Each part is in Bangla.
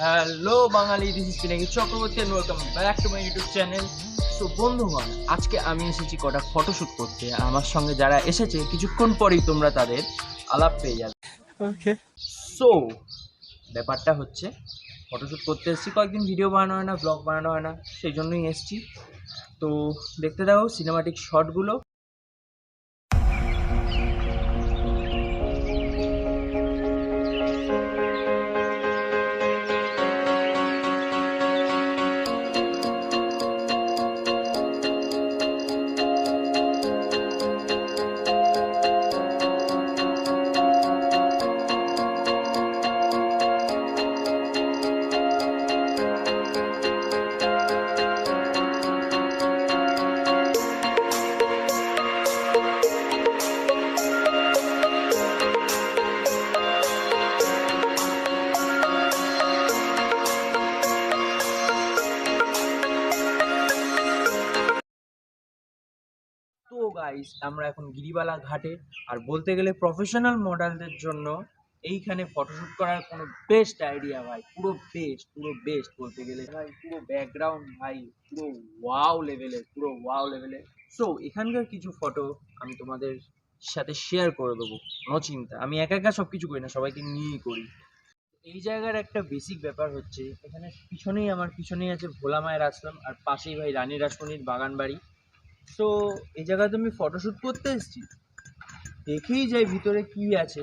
Hello Bangali this is Pinaki Chakraborty and welcome back to my YouTube channel তো বন্ধুগণ আজকে আমি এসেছি কটা ফটোশ্যুট করতে। আমার সঙ্গে যারা এসেছে কিছুক্ষণ পরেই তোমরা তাদের আলাপ পেয়ে যাবে। ওকে সো ব্যাপারটা হচ্ছে ফটোশ্যুট করতে এসেছি কয়েকদিন ভিডিও বানানো হয় না ব্লগ বানানো হয় না সেই জন্যই এসেছি। তো দেখতে দাও সিনেমাটিক শটগুলো গাইস আমরা এখন গিরিবালা ঘাটে। আর বলতে গেলে প্রফেশনাল মডেলদের জন্য এইখানে ফটোশ্যুট করার কোনো বেস্ট আইডিয়া ভাই, পুরো বেস্ট পুরো বেস্ট বলতে গেলে। ভাই, পুরো ব্যাকগ্রাউন্ড ভাই, পুরো ওয়াও লেভেলের পুরো ওয়াও লেভেলের সো এখানকার কিছু ফটো আমি তোমাদের সাথে শেয়ার করে দেবো নো চিন্তা। আমি একা একা সব কিছু করি না, সবাইকে নিয়েই করি। এই জায়গার একটা বেসিক ব্যাপার হচ্ছে, এখানে পিছনেই আমার, পিছনেই আছে ভোলা মায়ের আশ্রম, আর পাশেই ভাই রানী রাসমণির বাগান বাড়ি তো এই জায়গাতে আমি ফটোশ্যুট করতে এসেছি। দেখেই যাই ভিতরে কি আছে।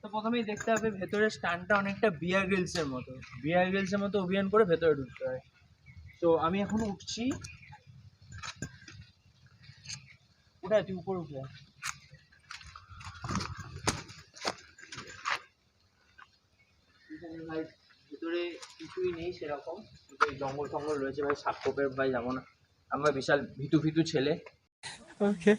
তো প্রথমেই দেখতে হবে ভেতরের স্ট্যান্ডটা অনেকটা বিয়ার গ্রিলসের মতো। বিয়ার গ্রিলসের মতো অভিযান করে ভেতরে ঢুকতে হয়। তো আমি এখন উঠছি। উঠে তুই উপর উঠে ভাই, ভেতরে কিছুই নেই সেরকম। জঙ্গল টঙ্গল রয়েছে ভাই, সাপকোপের ভাই যাব না আমরা বিশাল ভিতু ভিতু ছেলে। ওকে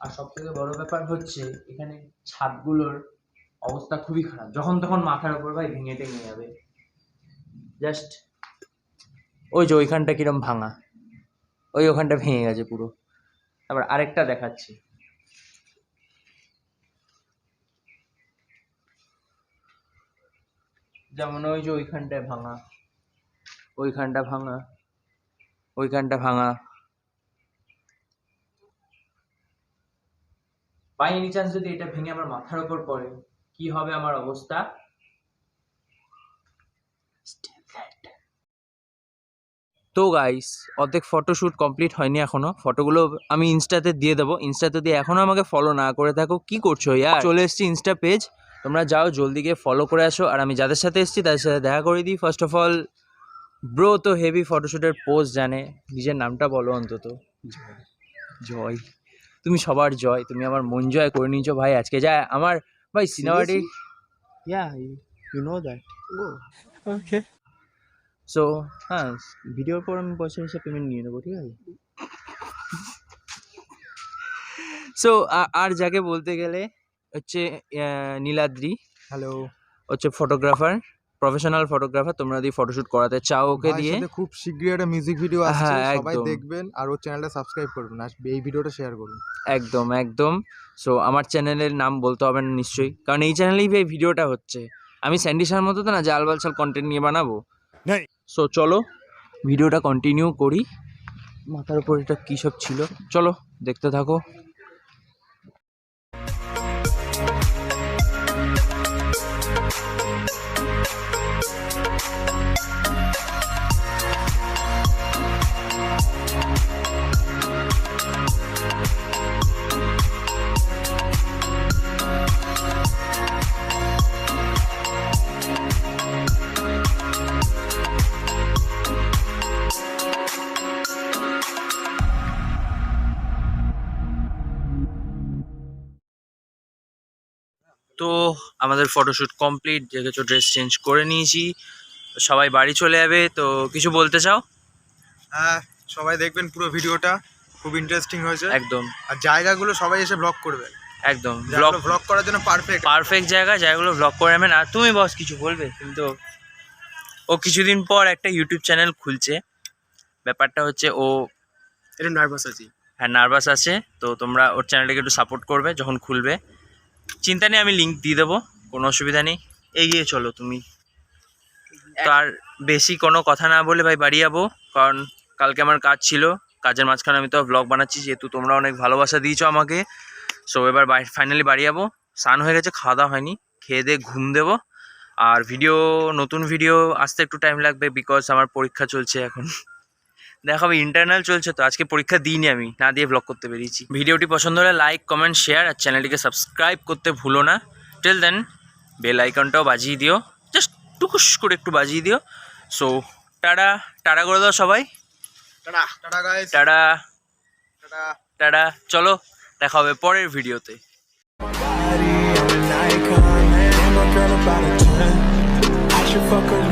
আর সব থেকে বড় ব্যাপার হচ্ছে এখানে ছাদগুলোর অবস্থা খুবই খারাপ। যখন তখন মাথার উপর ভাই ভেঙে টেঙে যাবে। জাস্ট ওই যে ওইখানটা কিরম ভাঙা। ওই ওখানটা ভেঙে গেছে পুরো। তারপর আরেকটা দেখাচ্ছি। যেমন ওই যে ওইখানটায় ভাঙা। ওইখানটা ভাঙা। ওইখানটা ভাঙা। বাই এনি চান্স যদি এটা ভেঙে আমার মাথার উপর পড়ে কি হবে আমার অবস্থা? তো গাইস অর্ধেক ফটোশ্যুট কমপ্লিট হয়নি এখনও। ফটোগুলো আমি ইনস্টাতে দিয়ে দেবো। ইনস্টাতে দিয়ে এখনও আমাকে ফলো না করে থাকো। কি করছ ইয়ার চলে এসেছি ইনস্টা পেজ তোমরা যাও জলদি গিয়ে ফলো করে আসো। আর আমি যাদের সাথে এসেছি তাদের সাথে দেখা করে দিই। ফার্স্ট অফ অল ব্রো তো হেভি ফটোশ্যুটের পোজ জানে। নিজের নামটা বলো অন্তত। জয়। তুমি সবার জয়। তুমি আমার মন জয় করে নিয়েছো। ভাই আজকে যা আমার ভাই Sinawadi? Yeah, you, you know that. Oh. Okay. So হ্যাঁ ভিডিওর পর আমি পয়সা হিসেবে পেমেন্ট নিয়ে নেব ঠিক আছে সো আর যাকে বলতে গেলে হচ্ছে নীলাদ্রি হ্যালো হচ্ছে ফটোগ্রাফার প্রফেশনাল ফটোগ্রাফার তোমরা যদি ফটোশ্যুট করাতে চাও ওকে দিয়ে। খুব শীঘ্রই একটা মিউজিক ভিডিও আসছে হ্যাঁ, সবাই একদম। দেখবেন আর ওর চ্যানেলটা সাবস্ক্রাইব করবেন আর এই ভিডিওটা শেয়ার করুন। একদম একদম। সো আমার চ্যানেলের নাম বলতে হবে না নিশ্চয়ই কারণ এই চ্যানেলেই এই ভিডিওটা হচ্ছে। আমি স্যান্ডিসার মতো তো না যে আলবালসাল কন্টেন্ট নিয়ে বানাবো। নেই। সো চলো ভিডিওটা কন্টিনিউ করি। মাথার উপর এটা কী সব ছিল? চলো দেখতে থাকো। তো আমাদের ফটোশ্যুট কমপ্লিট দেখেছ ড্রেস চেঞ্জ করে নিয়েছি। সবাই বাড়ি চলে যাবে তো কিছু বলতে চাও? হ্যাঁ সবাই দেখবেন পুরো ভিডিওটা খুব ইন্টারেস্টিং হয়েছে। একদম। আর জায়গাগুলো সবাই এসে ব্লগ করবে। একদম ব্লগ ব্লগ করার জন্য পারফেক্ট পারফেক্ট জায়গা জায়গাগুলো ব্লগ করে নেবেন। আর তুমি বস কিছু বলবে? কিন্তু ও কিছুদিন পর একটা ইউটিউব চ্যানেল খুলছে। ব্যাপারটা হচ্ছে ও একটু নার্ভাস আছি। হ্যাঁ নার্ভাস আছে। তো তোমরা ওর চ্যানেলটাকে একটু সাপোর্ট করবে যখন খুলবে। চিন্তা নেই, আমি লিঙ্ক দিয়ে দেবো, কোনো অসুবিধা নেই। এগিয়ে চলো তুমি। তো আর বেশি কোনো কথা না বলে ভাই বাড়ি যাব, কারণ কালকে আমার কাজ ছিল। কাজের মাঝখানে আমি তো ব্লগ বানাচ্ছি, যেহেতু তোমরা অনেক ভালোবাসা দিয়েছ আমাকে। সো এবার ফাইনালি বাড়ি যাব। স্নান হয়ে গেছে, খাওয়া দাওয়া হয়নি। খেয়ে দিয়ে ঘুম দেবো। আর ভিডিও নতুন ভিডিও আসতে একটু টাইম লাগবে বিকজ আমার পরীক্ষা চলছে এখন। দেখাবে ইন্টারনাল চলছে তো আজকে পরীক্ষা দিইনি আমি না দিয়ে ব্লগ করতে বেরিয়েছি। ভিডিওটি পছন্দ হলে লাইক কমেন্ট শেয়ার আর চ্যানেলটিকে সাবস্ক্রাইব করতে ভুলো না। টেল দেন বেল আইকনটাও বাজিয়ে দিও। জাস্ট টুকুস করে একটু বাজিয়ে দিও। সো টাটা টাটা করে দাও সবাই। Tata tata guys tata. Tata. Tata. চলো দেখা হবে পরের ভিডিওতে। Body, I'm an icon, man. My girl about a 10. I should fuck her